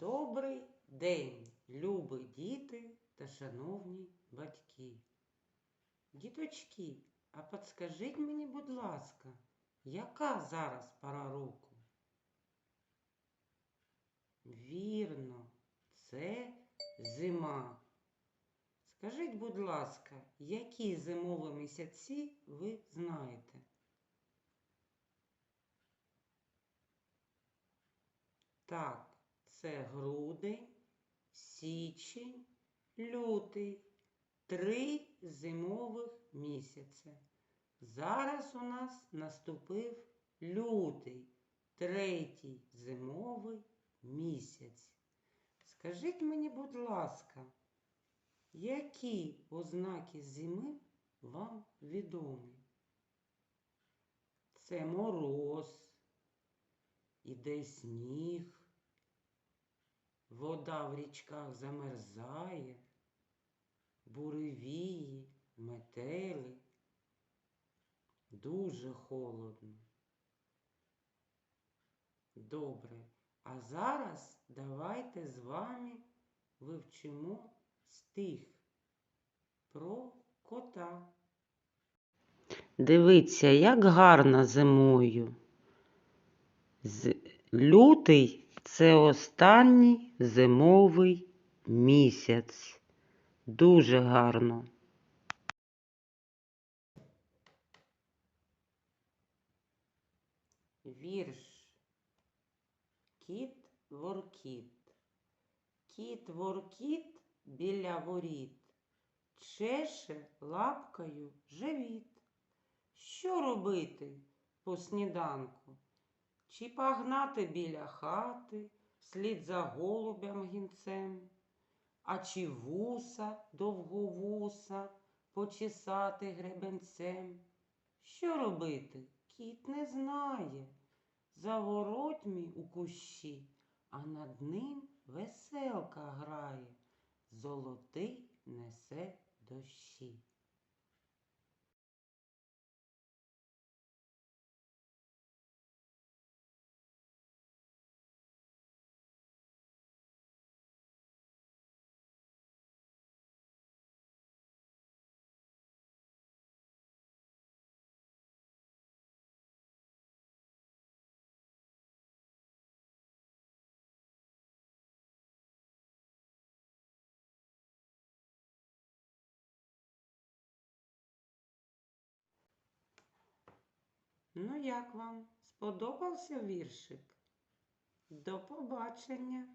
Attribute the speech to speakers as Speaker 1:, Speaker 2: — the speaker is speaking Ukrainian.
Speaker 1: Добрий день, любі діти та шановні батьки. Діточки, а підскажіть мені, будь ласка, яка зараз пора року? Вірно, це зима. Скажіть, будь ласка, які зимові місяці ви знаєте? Так, це грудень, січень, лютий. Три зимових місяця. Зараз у нас наступив лютий, третій зимовий місяць. Скажіть мені, будь ласка, які ознаки зими вам відомі? Це мороз, іде сніг, вода в річках замерзає, буревії, метели. Дуже холодно. Добре. А зараз давайте з вами вивчимо стих про кота. Дивіться, як гарно зимою. З... Лютий це останній зимовий місяць. Дуже гарно. Вірш. Кіт воркіт. Кіт воркіт біля воріт. Чеше лапкою живіт. Що робити по сніданку? Чи погнати біля хати вслід за голубям гінцем? А чи вуса довговуса почесати гребенцем? Що робити? Кіт не знає. За воротьми у кущі, а над ним веселка грає, золотий несе дощі. Ну, як вам? Сподобався віршик? До побачення!